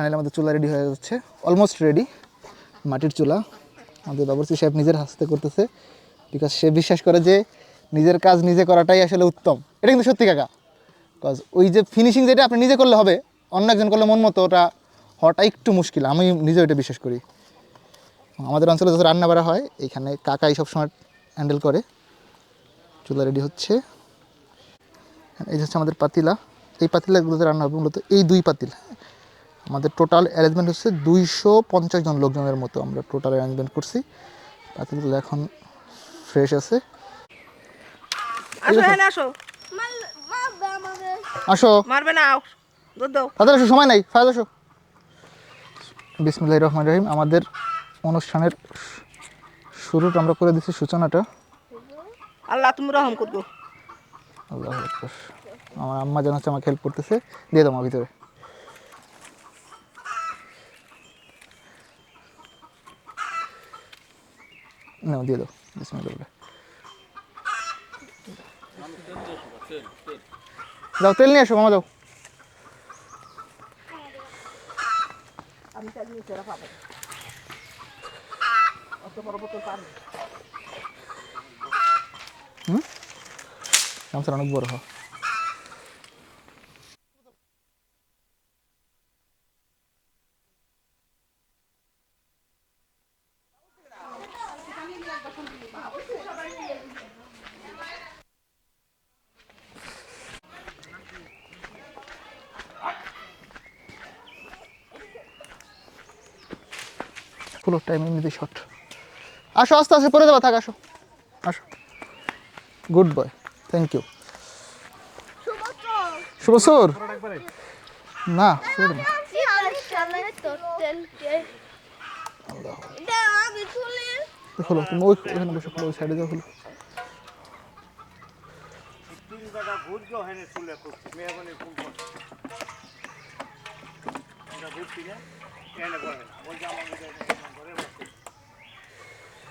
Finally আমাদের চুলা ready হয়ে যাচ্ছে। অলমোস্ট রেডি মাটির চুলা। আমাদের বাবরচি সাহেব নিজের হাসতে করতেছে। বিকজ সে বিশ্বাস করে যে নিজের কাজ নিজে করাটাই আসলে উত্তম। এটা কিন্তু সত্যি কাকা। বিকজ ওই যে ফিনিশিং যেটা আপনি নিজে করলে হবে, অন্য একজন করলে মন মতো, ওটা হওয়াটা একটু মুশকিল। আমি নিজে ওইটা বিশ্বাস করি। আমাদের অঞ্চলে যত রান্না বাড়া হয় এখানে কাকাই সবসময় হ্যান্ডেল করে। চুলা রেডি হচ্ছে। এই যে হচ্ছে আমাদের পাতিলা। এই পাতিলাগুলোতে রান্না হবে মূলত এই দুই পাতিল। আমাদের টোটাল অ্যারেঞ্জমেন্ট হচ্ছে দুইশো পঞ্চাশ জন লোকজনের মতো আমরা টোটাল অ্যারেঞ্জমেন্ট করছি। পাতিলগুলো এখন ফ্রেশ আছে। আসো মারবে না তাদের আসো সময় নাই। ফায়াজ আসো। বিসমুল্লাহ রহমান রহিম। আমাদের অনুষ্ঠানের শুরুটা আমরা করে দিচ্ছি সূচনাটা। আল্লাহ তুমি রহম করব আল্লাহ আমার আম্মা যেন হচ্ছে আমাকে হেল্প করতেছে। দিয়ে দাও আমার ভিতরে। নাও দিয়ে দাও বিসমিল্লাহ বলে যাও তেল নিয়ে এসো মামা যাও গামছাটা অনেক বড় হয় পুরো টাইম এমনিতে শর্ট আসো আস্তে আস্তে পরে দেওয়া থাক আসো। আসো। গুড বয় থ্যাংক ইউ শুভ সুর। না সুর না। খোলো তুমি ওই ওখানে বসে খোলো ওই সাইডে যাও খোলো।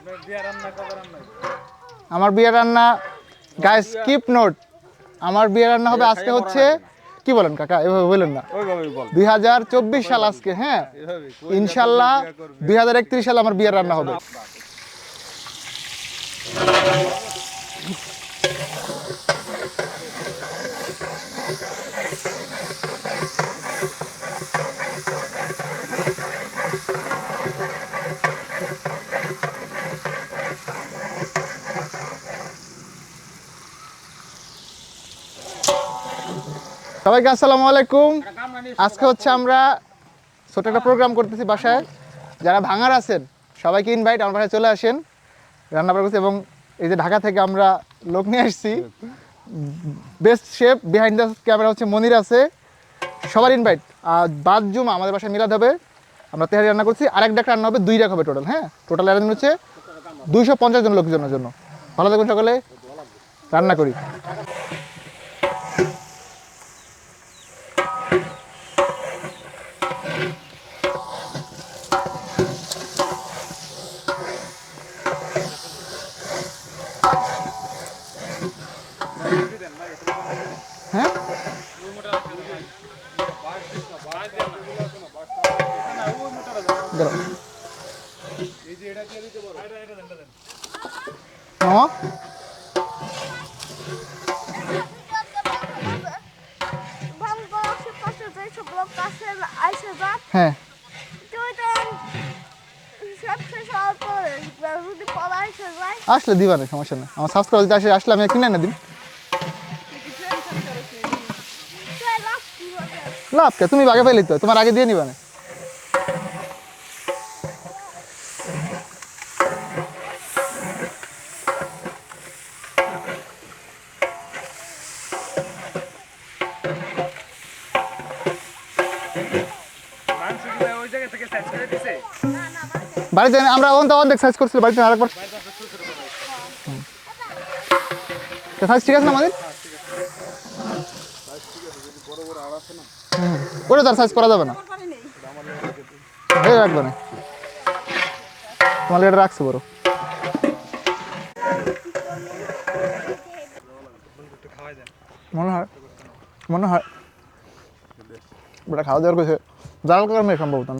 আপনার বিয়া রান্না আমার গাইস কিপ নোট আমার বিয়ে রান্না হবে আজকে হচ্ছে কি বলেন কাকা এভাবে বলেন না। দুই হাজার চব্বিশ সাল আজকে হ্যাঁ? ইনশাল্লাহ দুই হাজার একত্রিশ সালে আমার বিয়ের রান্না হবে। সবাইকে আসসালামু আলাইকুম। আজকে হচ্ছে আমরা ছোট একটা প্রোগ্রাম করতেছি বাসায়। যারা ভাঙার আছেন, সবাইকে ইনভাইট আমার বাসায় চলে আসেন। রান্না করছি এবং এই যে ঢাকা থেকে আমরা লোক নিয়ে আসছি। Best chef behind the camera হচ্ছে মনির আছে। সবার ইনভাইট আর বাদ জুমা আমাদের বাসায় মিলাদ হবে। আমরা তেহারি রান্না করছি। আর এক ডাক রান্না হবে, দুই ডাক হবে টোটাল হ্যাঁ? টোটাল অ্যারেঞ্জমেন্ট হচ্ছে দুইশো পঞ্চাশ জন লোকজনের জন্য। ভালো থাকুন সকালে। রান্না করি। আসলে দিবা না, সমস্যা নেই। আমার সাবস্ক্রাইব দিতে আসলে আসলে আমি কিনে এনে দিন লাভ কে? তুমি আগে পেলি তো তোমার আগে দিয়ে নিবা না। বাড়িতে আমরা ওখান অর্ধেক সাইজ করছিল, বাড়িতে আরেকবার সাইজ ঠিক আছে না আমাদের ওটা তার সাইজ করা যাবে না। হয়ে রাখবে না। তোমার এটা রাখছি বড়। মনে হয় মনে হয়। ওটা খাওয়া দাওয়ার কিছু জাল কারণে সম্ভবত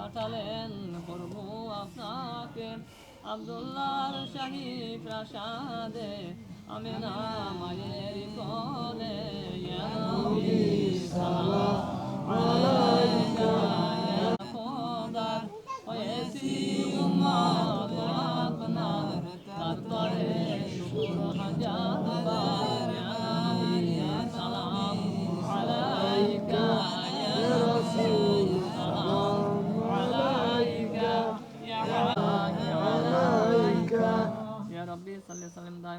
পাঠালেন প্রভু আপনাকে আবদুল্লার শাহী প্রাসাদে। আমি না কোলে ইয়া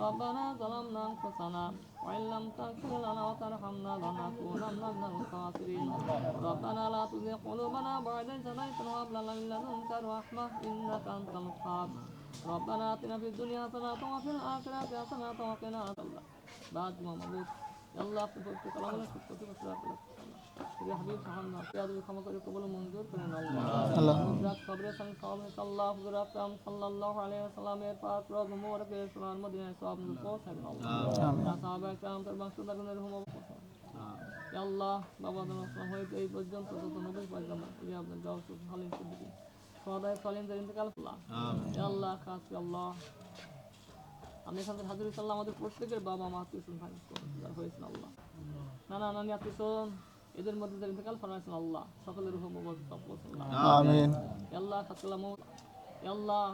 ربنا ظلمنا انفسنا وان لم تغفر لنا وترحمنا لنكونن من الخاسرين ربنا لا تزغ قلوبنا بعد إذ هديتنا وهب لنا من لدنك رحمة إنك أنت الوهاب ربنا آتنا في الدنيا حسنة وفي الآخرة حسنة وقنا عذاب النار بعد ما مبروك يلا في كلام لك في كلام يا حبيب محمد يا ذي الخمس قبل منظور كرنا الله আল্লাহ حضرات خبر سن قوم صلى الله حضرات كام صلى الله عليه وسلم এর পাক রোজ মুবারক এর সুনান মদিনায় সওয়াব নজর পৌঁছাবেন আল্লাহ আমিন। يا صحابه کرام তার বংশধর গুণের হুম ইয়া আল্লাহ বাবা দান আসলাম হইতে এই পর্যন্ত যত নবী পয়গাম্বর ইয়া আপনার গাউস হালিম সিদ্দিকী সদায় সালিম যার ইন্তেকাল আল্লাহ ইয়া আল্লাহ খাস ইয়া আল্লাহ আমি এখান থেকে হাজির সাল্লাহ আমাদের প্রত্যেকের বাবা মা আত্মীয় ভাই যারা হয়েছেন আল্লাহ নানা নানি আত্মীয় এদের মধ্যে যারা ইন্তেকাল ফরমাইছেন আল্লাহ সকলের হুম মুবারক সব পৌঁছান আমিন আল্লাহ খাতলাম আল্লাহ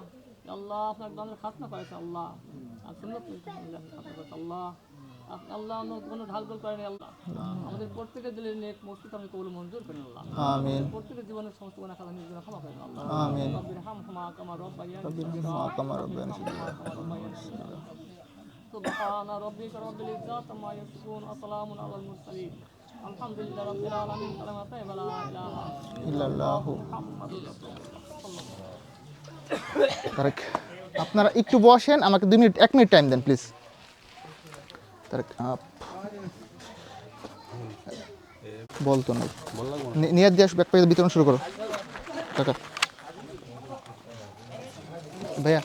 আল্লাহ আপনার বান্ধব খাতনা করেছে আল্লাহ আর সুন্দর খাতনা করেছে আল্লাহ আপ- আল্লাহ অন্য কোনো ঢাল গোল করেনি আল্লাহ আমাদের প্রত্যেকের দিলের নেক মসজিদ আমি কবুল মঞ্জুর করেন আল্লাহ আমিন প্রত্যেকের জীবনের সমস্ত গুণা খাতা নিজের ক্ষমা করেন আল্লাহ আমিন রব্বির হামহুমা কামা রব্বায়ানি রব্বিরহামহুমা কামা রব্বায়ানি سبحان ربك رب العزة عما يصفون وسلام على المرسلين আপনারা একটু বসেন, আমাকে দুই মিনিট, এক মিনিট টাইম দেন প্লিজ বলতো না। নিয়ার দিয়ে ব্যাগ প্যাকেট বিতরণ শুরু করো। কাকা। ভাইয়া।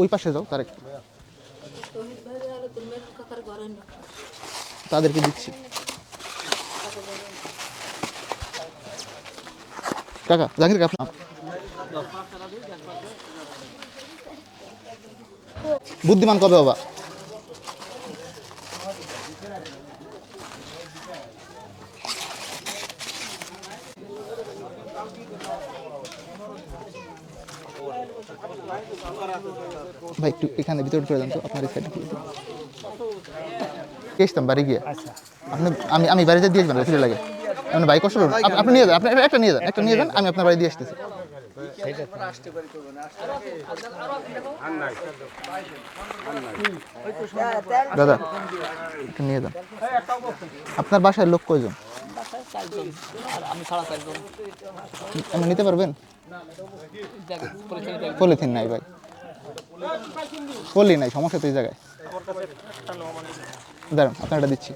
ওই পাশে যাও, তারেক। তাদেরকে দিচ্ছি। কাকা জাহির কাকা বুদ্ধিমান কবে বাবা ভাই একটু এখানে ভিতরে করে দেন তো আপনার এই সাইডে এসতাম বাড়ি গিয়ে? আপনি আমি আমি বাড়িতে দিয়ে আসবেন ফিরে লাগে। আপনি বাইক কষ্ট করুন। আপনি নিয়ে যান আপনি একটা নিয়ে যান একটা নিয়ে যান আমি আপনার বাড়ি দিয়ে আসতেছি। দাদা একটু নিয়ে যান। আপনার বাসায় লোক কয়জন? আমি নিতে পারবেন? পলিথিন নাই ভাই। পলি নাই সমস্যা তো এই জায়গায়। দাঁড়ান আপনার এটা দিচ্ছি।